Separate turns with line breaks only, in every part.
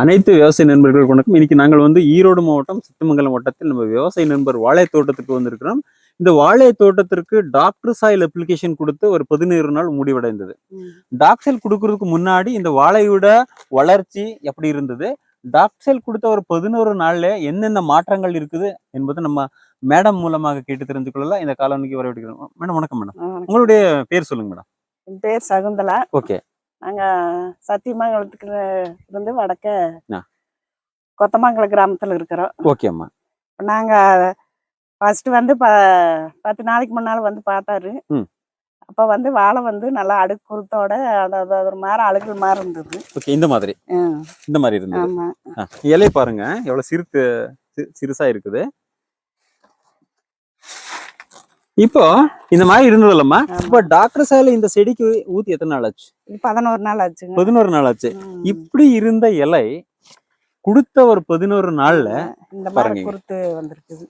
அனைத்து விவசாய நண்பர்கள் வணக்கம். இன்னைக்கு நாங்கள் வந்து ஈரோடு மாவட்டம் சித்தமங்கலம் வட்டத்தில் நம்ம விவசாய நண்பர் வாழை தோட்டத்துக்கு வந்திருக்கிறோம். இந்த வாழை தோட்டத்திற்கு டாக்டர் சாயில் அப்ளிகேஷன் கொடுத்து ஒரு பதினேழு நாள் முடிவடைந்தது. டாக்ஸல் கொடுக்கறதுக்கு முன்னாடி இந்த வாழையோட வளர்ச்சி எப்படி இருந்தது? டாக்ஸல் கொடுத்த ஒரு பதினோரு நாள்ல என்னென்ன மாற்றங்கள் இருக்குது என்பது நம்ம மேடம் மூலமாக கேட்டு தெரிஞ்சு கொள்ளலாம். இந்த காலனிக்கு வரவேற்கிறோம். மேடம் வணக்கம் மேடம். உங்களுடைய பேர் சொல்லுங்க மேடம்.
என் பேர் சகுந்தலா.
ஓகே.
நாங்க சத்தியமங்கலத்துக்கு இருந்து வடக்க. கொத்தமங்கலம் கிராமத்துல இருக்கிறோம்.
ஓகே அம்மா.
இப்ப நாங்க ஃபர்ஸ்ட் வந்து ப பத்து நாளைக்கு முன்னால வந்து பார்த்தாரு. அப்ப வந்து வாழை வந்து நல்லா அடுக்கு குருத்தோட அதாவது ஒரு மாதிரி அழுகல் மாதிரி இருந்தது.
ஓகே இந்த மாதிரி. இந்த மாதிரி இருந்தது.
ஆமா.
ஆ, இலைய பாருங்க எவ்வளவு சிறுக்கு சி- சிறுசா இருக்குது. இப்போ இந்த மாதிரி இருந்தது இல்லம்மா. இப்ப டாக்டர் சாலை இந்த செடிக்கு ஊத்தி எத்தனை நாள் ஆச்சு?
பதினோரு நாள் ஆச்சுங்க.
பதினோரு நாள் ஆச்சு. இப்படி இருந்த இலை கொடுத்த ஒரு பதினோரு நாள்ல
இந்த மாதிரி. குருத்து வந்திருக்குது.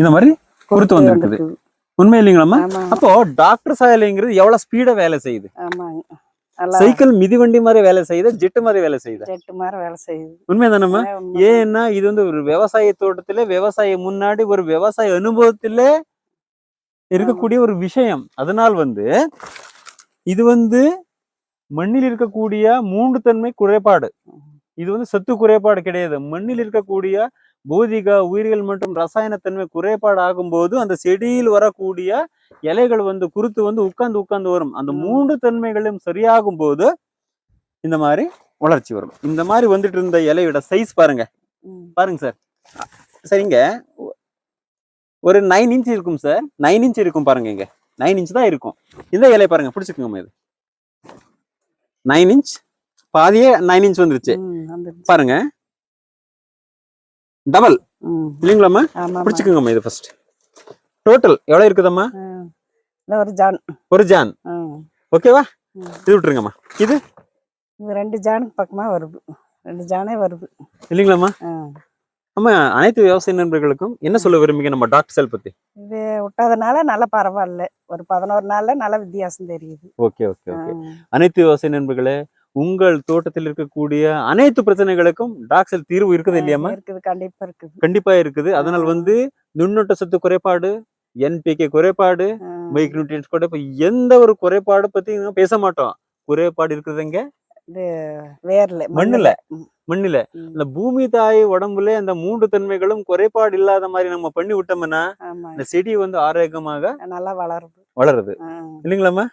இந்த மாதிரி குருத்து வந்திருக்குது. உண்மை இல்லைங்களாம்மா அப்போ டாக்டர் சாயலைங்கிறது எவ்வளவு ஸ்பீடா வேலை செய்யுது? சைக்கிள் மிதிவண்டி மாதிரி வேலை செய்யுது ஜெட்டு மாதிரி வேலை செய்யுது
ஜெட்டு மாதிரி வேலை செய்யுது
உண்மைதானம்மா. ஏன்னா இது வந்து ஒரு விவசாய தோட்டத்துல விவசாய முன்னாடி ஒரு விவசாய அனுபவத்துல இருக்கக்கூடிய ஒரு விஷயம். அதனால் வந்து இது வந்து மண்ணில் இருக்கக்கூடிய மூன்று தன்மை குறைபாடு. இது வந்து சத்து குறைபாடு கிடையாது. மண்ணில் இருக்கக்கூடிய பௌதிக உயிரியல் மற்றும் ரசாயன தன்மை குறைபாடு ஆகும்போது அந்த செடியில் வரக்கூடிய இலைகள் வந்து குருத்து வந்து உட்கார்ந்து உட்கார்ந்து வரும். அந்த. மூன்று தன்மைகளும் சரியாகும் போது இந்த மாதிரி வளர்ச்சி வரும். இந்த மாதிரி வந்துட்டு இருந்த இலையோட சைஸ் பாருங்க. பாருங்க சார் சரிங்க. ஒரு நைன் இன்ச் இருக்கும் சார் நைன் இன்ச் இருக்கும் பாருங்க இங்க. நைன் இன்ச் தான் இருக்கும். இந்த இலையை பாருங்க பிடிச்சிக்கோங்க இது. நைன் இன்ச் பாதியே நைன் இன்ச் வந்துருச்சு. பாருங்க. டபுள். இல்லைங்களாம்மா. பிடிச்சிக்கோங்கம்மா இது ஃபர்ஸ்ட் டோட்டல் எவ்வளவு இருக்குதம்மா?
ஒரு ஜான்.
ஒரு ஜான். ஓகேவா. இது விட்டுருங்கம்மா. இது?
ரெண்டு ஜானுக்கு பக்கமா வருது. ரெண்டு ஜானே வருது.
இல்லைங்களாம்மா. ஆமா அனைத்து விவசாய நண்பர்களுக்கும் என்ன சொல்ல விரும்புங்க நம்ம டாக்டர் செல் பத்தி?
இது விட்டதுனால நல்லா பரவாயில்ல. ஒரு பதினோரு நாள்ல நல்ல வித்தியாசம் தெரியுது.
Okay okay okay. அனைத்து விவசாய நண்பர்களே உங்கள் தோட்டத்தில் இருக்கக்கூடிய அனைத்து பிரச்சனைகளுக்கும் டாக்ஸல் தீர்வு இருக்குது இல்லையாம்மா
இருக்குது. கண்டிப்பா இருக்குது.
கண்டிப்பா இருக்குது. அதனால் வந்து நுண்ணூட்ட சத்து குறைபாடு என்பிகே குறைபாடு
ஆ.
மைக்ரோநியூட்ரியன்ஸ் குறைபாடு எந்த ஒரு குறைபாடு பத்தி பேச மாட்டோம். குறைபாடு இருக்குதுங்க
வேர்ல
மண்ணுல. மண்ணில. இந்த பூமி தாய் உடம்புல அந்த மூன்று தன்மைகளும் குறைபாடு இல்லாத மாதிரி நம்ம பண்ணி விட்டோம்னா இந்த செடி வந்து ஆரோக்கியமாக
நல்லா வளருது.
வளருது. இல்லைங்களாம்மா?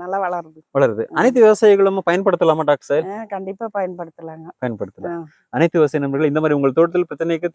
நல்லா வளருது.
வளருது. அனைத்து விவசாயிகளும் பயன்படுத்தலாமா டாக்டர்
கண்டிப்பா பயன்படுத்தலாங்க.
பயன்படுத்தலாம். அனைத்து விவசாய நண்பர்கள் இந்த மாதிரி உங்கள் தோட்டத்தில் பிரச்சனைக்கு